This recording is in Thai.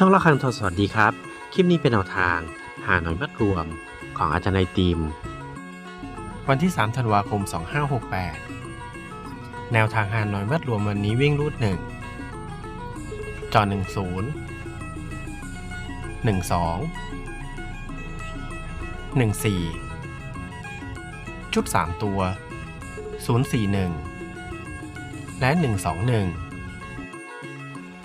ช่องละครังทอสวัสดีครับ คลิปนี้เป็นแนวทาง หาหน่อยมัดรวมของอาจารย์ในทีม วันที่ 3 ธันวาคม 2568 แนวทางหาหน่อยมัดรวมวันนี้วิ่งรูดหนึ่งจอ10 12 14ชุด3ตัว 041 และ 121